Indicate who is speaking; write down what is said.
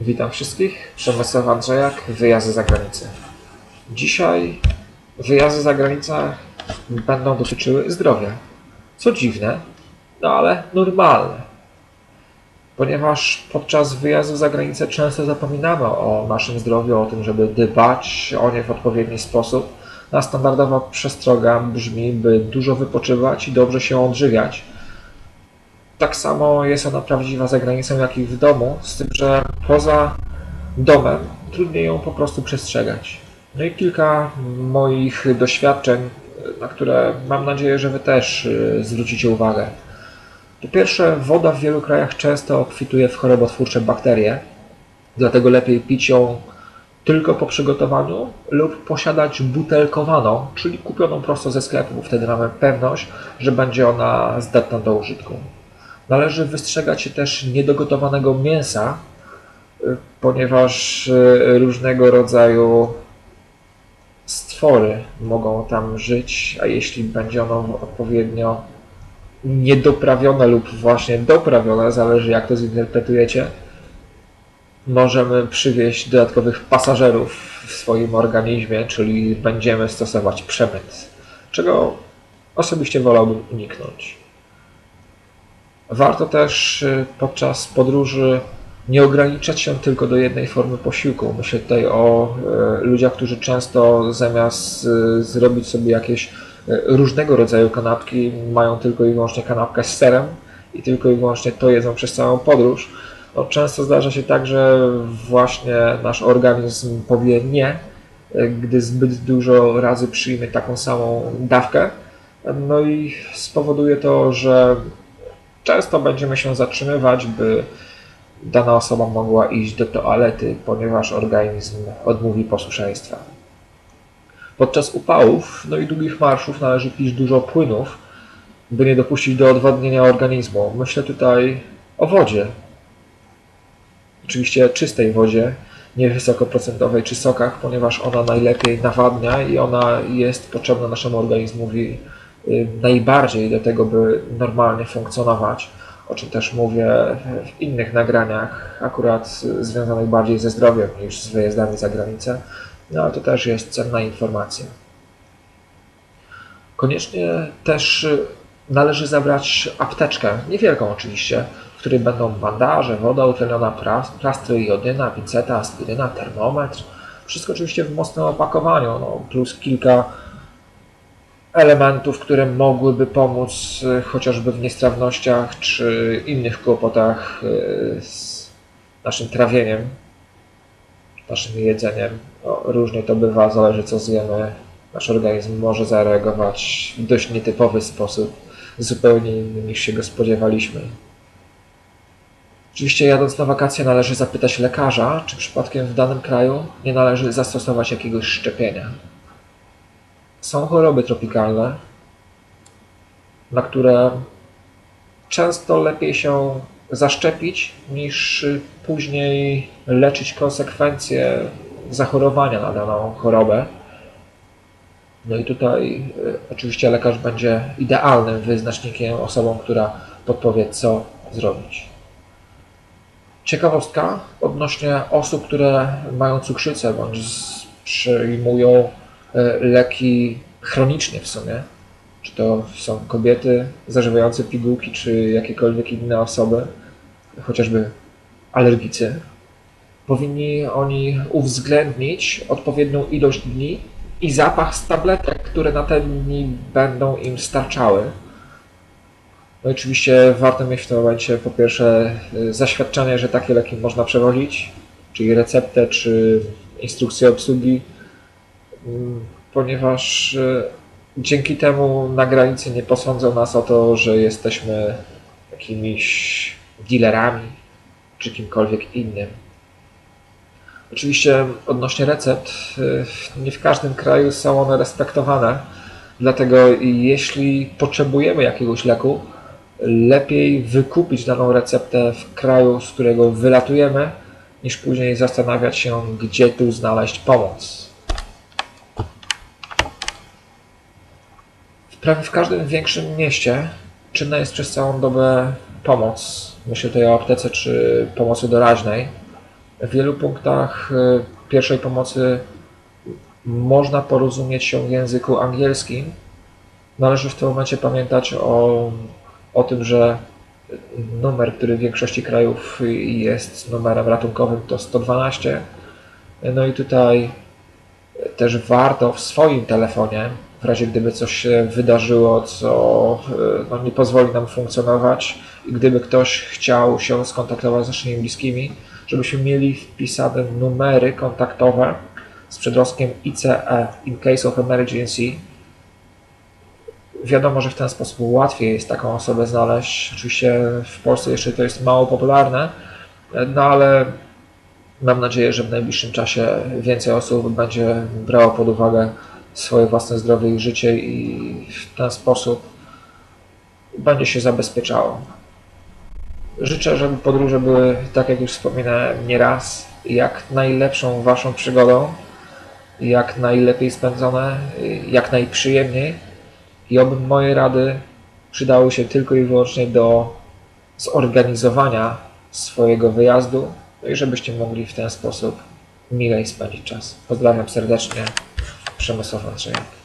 Speaker 1: Witam wszystkich. Przemysław Andrzejak, wyjazdy za granicę. Dzisiaj wyjazdy za granicę będą dotyczyły zdrowia. Co dziwne, no ale normalne. Ponieważ podczas wyjazdu za granicę często zapominamy o naszym zdrowiu, o tym, żeby dbać o nie w odpowiedni sposób. A standardowa przestroga brzmi, by dużo wypoczywać i dobrze się odżywiać. Tak samo jest ona prawdziwa za granicą, jak i w domu, z tym, że poza domem trudniej ją po prostu przestrzegać. No i kilka moich doświadczeń, na które mam nadzieję, że Wy też y, zwrócicie uwagę. Po pierwsze, woda w wielu krajach często obfituje w chorobotwórcze bakterie, dlatego lepiej pić ją tylko po przygotowaniu lub posiadać butelkowaną, czyli kupioną prosto ze sklepu, wtedy mamy pewność, że będzie ona zdatna do użytku. Należy wystrzegać się też niedogotowanego mięsa, y, ponieważ y, różnego rodzaju stwory mogą tam żyć, a jeśli będzie ono odpowiednio niedoprawione lub właśnie doprawione, zależy jak to zinterpretujecie, możemy przywieźć dodatkowych pasażerów w swoim organizmie, czyli będziemy stosować przemyt, czego osobiście wolałbym uniknąć. Warto też y, podczas podróży nie ograniczać się tylko do jednej formy posiłku. Myślę tutaj o y, ludziach, którzy często zamiast y, zrobić sobie jakieś różnego rodzaju kanapki, mają tylko i wyłącznie kanapkę z serem i tylko i wyłącznie to jedzą przez całą podróż. No, często zdarza się tak, że właśnie nasz organizm powie nie, gdy zbyt dużo razy przyjmie taką samą dawkę. No i spowoduje to, że często będziemy się zatrzymywać, by dana osoba mogła iść do toalety, ponieważ organizm odmówi posłuszeństwa. Podczas upałów, no i długich marszów należy pić dużo płynów, by nie dopuścić do odwodnienia organizmu. Myślę tutaj o wodzie. Oczywiście czystej wodzie, nie wysokoprocentowej czy sokach, ponieważ ona najlepiej nawadnia i ona jest potrzebna naszemu organizmowi najbardziej do tego, by normalnie funkcjonować, o czym też mówię w innych nagraniach, akurat y, związanych bardziej ze zdrowiem niż z wyjazdami za granicę, no ale to też jest cenna informacja. Koniecznie też y, należy zabrać apteczkę, niewielką oczywiście, w której będą bandaże, woda utleniona, plas- plastry, jodyna, pinceta, aspiryna, termometr. Wszystko oczywiście w mocnym opakowaniu, no, plus kilka elementów, które mogłyby pomóc y, chociażby w niestrawnościach czy innych kłopotach y, z naszym trawieniem, naszym jedzeniem. No, różnie to bywa, zależy co zjemy. Nasz organizm może zareagować w dość nietypowy sposób, zupełnie inny niż się go spodziewaliśmy. Oczywiście jadąc na wakacje należy zapytać lekarza, czy przypadkiem w danym kraju nie należy zastosować jakiegoś szczepienia. Są choroby tropikalne, na które często lepiej się zaszczepić niż później leczyć konsekwencje zachorowania na daną chorobę. No i tutaj y, oczywiście lekarz będzie idealnym wyznacznikiem, osobą, która podpowie, co zrobić. Ciekawostka odnośnie osób, które mają cukrzycę bądź przyjmują leki chronicznie w sumie. Czy to są kobiety zażywające pigułki, czy jakiekolwiek inne osoby, chociażby alergicy. Powinni oni uwzględnić odpowiednią ilość dni i zapach z tabletek, które na te dni będą im starczały. No i oczywiście warto mieć w tym momencie po pierwsze y, zaświadczenie, że takie leki można przewozić, czyli receptę czy instrukcję obsługi, ponieważ y, dzięki temu na granicy nie posądzą nas o to, że jesteśmy jakimiś dealerami czy kimkolwiek innym. Oczywiście odnośnie recept, y, nie w każdym kraju są one respektowane, dlatego jeśli potrzebujemy jakiegoś leku, lepiej wykupić daną receptę w kraju, z którego wylatujemy, niż później zastanawiać się, gdzie tu znaleźć pomoc. Prawie w każdym większym mieście czynna jest przez całą dobę pomoc. Myślę tutaj o aptece czy pomocy doraźnej. W wielu punktach y, pierwszej pomocy można porozumieć się w języku angielskim. Należy w tym momencie pamiętać o, o tym, że numer, który w większości krajów jest numerem ratunkowym, to 112. No i tutaj też warto w swoim telefonie, w razie gdyby coś się wydarzyło, co y, no, nie pozwoli nam funkcjonować, i gdyby ktoś chciał się skontaktować z naszymi bliskimi, żebyśmy mieli wpisane numery kontaktowe z przedrostkiem ICE, in case of emergency. Wiadomo, że w ten sposób łatwiej jest taką osobę znaleźć. Oczywiście w Polsce jeszcze to jest mało popularne, no ale mam nadzieję, że w najbliższym czasie więcej osób będzie brało pod uwagę swoje własne zdrowie i życie i w ten sposób będzie się zabezpieczało. Życzę, żeby podróże były, tak jak już wspominałem nieraz, jak najlepszą Waszą przygodą, jak najlepiej spędzone, jak najprzyjemniej i oby moje rady przydały się tylko i wyłącznie do zorganizowania swojego wyjazdu no i żebyście mogli w ten sposób milej spędzić czas. Pozdrawiam serdecznie, Przemysław Andrzejek.